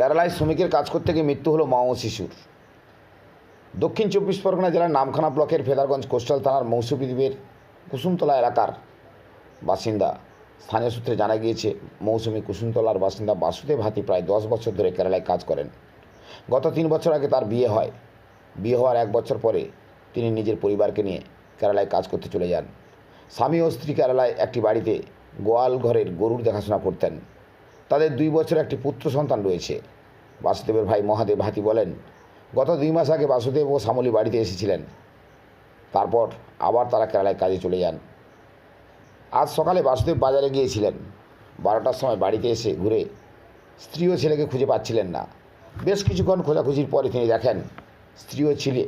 কেরালায় শ্রমিকের কাজ করতে গিয়ে মৃত্যু হলো মা ও শিশুর। দক্ষিণ চব্বিশ পরগনা জেলার নামখানা ব্লকের ফেদারগঞ্জ কোস্টাল থানার মৌসুমী দ্বীপের কুসুমতলা এলাকার বাসিন্দা। স্থানীয় সূত্রে জানা গিয়েছে, মৌসুমী কুসুমতলার বাসিন্দা বাসুদেব হাতি প্রায় দশ বছর ধরে কেরালায় কাজ করেন। গত তিন বছর আগে তার বিয়ে হয়। বিয়ে হওয়ার এক বছর পরে তিনি নিজের পরিবারকে নিয়ে কেরালায় কাজ করতে চলে যান। স্বামী ও স্ত্রী কেরালায় একটি বাড়িতে গোয়াল ঘরের গরুর দেখাশোনা করতেন। তাদের দুই বছর একটি পুত্র সন্তান রয়েছে। বাসুদেবের ভাই মহাদেব হাতি বলেন, গত দুই মাস আগে বাসুদেব ও শ্যামলী বাড়িতে এসেছিলেন। তারপর আবার তারা কেরালায় কাজে চলে যান। আজ সকালে বাসুদেব বাজারে গিয়েছিলেন। বারোটার সময় বাড়িতে এসে ঘুরে স্ত্রী ও ছেলেকে খুঁজে পাচ্ছিলেন না। বেশ কিছুক্ষণ খোঁজাখুঁজির পরে তিনি দেখেন, স্ত্রী ও ছেলে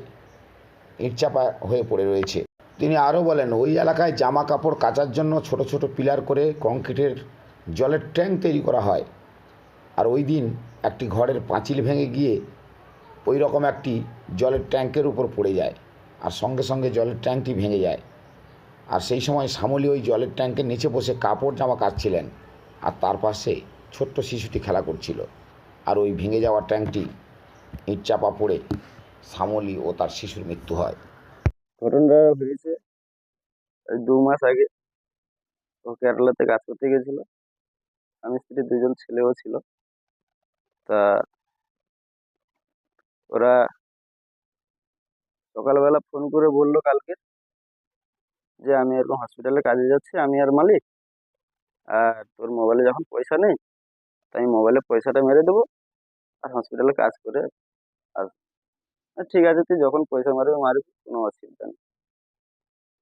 ইটচাপা হয়ে পড়ে রয়েছে। তিনি আরও বলেন, ওই এলাকায় জামা কাপড় কাচার জন্য ছোট ছোট পিলার করে কংক্রিটের জলের ট্যাঙ্ক তৈরি করা হয়। আর ওই দিন একটি ঘরের পাঁচিল ভেঙে গিয়ে ওই রকম একটি জলের ট্যাঙ্কের উপর পড়ে যায় আর সঙ্গে সঙ্গে জলের ট্যাঙ্কটি ভেঙে যায়। আর সেই সময় শ্যামলী ওই জলের ট্যাঙ্কের নিচে বসে কাপড় জামা কাচছিলেন আর তার পাশে ছোট্ট শিশুটি খেলা করছিল। আর ওই ভেঙে যাওয়া ট্যাঙ্কটি ইট চাপা পড়ে শ্যামলী ও তার শিশুর মৃত্যু হয়। ঘটনাটা হয়েছে দু মাস আগে। ও কেরালাতে কাজ করতে গেছিল। আমি স্ত্রী দুজন ছেলেও ছিল। তা ওরা সকালবেলা ফোন করে বলল কালকে যে আমি এরকম হসপিটালে কাজে যাচ্ছি আমি আর মালিক। আর তোর মোবাইলে যখন পয়সা নেই তাই আমি মোবাইলে পয়সাটা মেরে দেবো আর হসপিটালে কাজ করে আসব "আহ, ঠিক আছে তুই যখন পয়সা মারবি মারবি কোনো অসুবিধা নেই।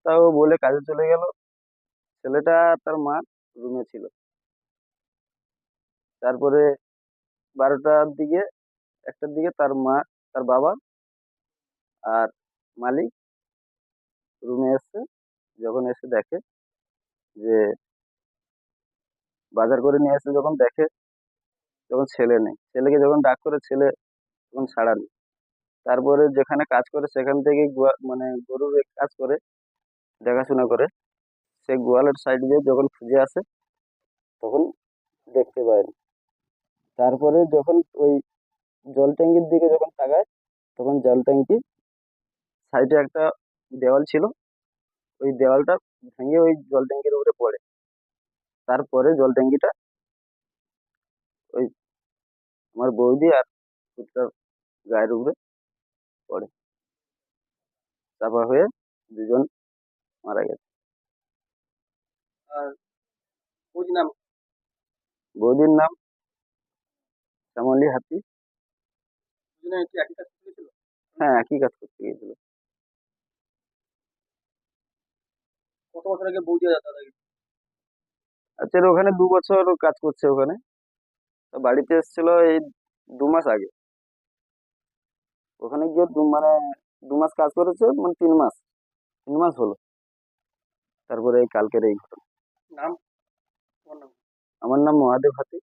তাও বলে কাজে চলে গেল। ছেলেটা তার মা রুমে ছিল। তারপরে বারোটার দিকে, একটার দিকে তার মা, তার বাবা আর মালিক রুমে এসছে যখন এসে দেখে যে বাজার করে নিয়ে এসে যখন দেখে তখন ছেলে নেই। ছেলেকে যখন ডাক করে ছেলে তখন সাড়া নেই। তারপরে যেখানে কাজ করে সেখান থেকে মানে গরুর কাজ করে, দেখাশোনা করে। সে গোয়ালের সাইড দিয়ে যখন খুঁজে আসে তখন দেখতে পায়নি তারপরে যখন ওই জল ট্যাঙ্কির দিকে যখন তাকায় তখন জল ট্যাঙ্কি সাইডে একটা দেওয়াল ছিল। ওই দেওয়ালটা ভেঙে ওই জল ট্যাঙ্কির উপরে পড়ে। তারপরে জল ট্যাঙ্কিটা ওই আমার বৌদি আর পুত্রার গায়ের উপরে পড়ে। চাপা হয়ে দুজন মারা গেছে। আর বৌদির নাম শ্যামলী হাতি। হ্যাঁ একই কাজ করতে গিয়েছিল। কত বছর আগে আচ্ছা ওখানে দু বছর কাজ করছে ওখানে। বাড়িতে এসেছিল এই দু মাস আগে। ওখানে গিয়ে দু মানে দু মাস কাজ করেছে মানে তিন মাস। তিন মাস হলো। তারপরে এই কালকের এই ঘটনা। নাম? আমার নাম মহাদেব হাতি।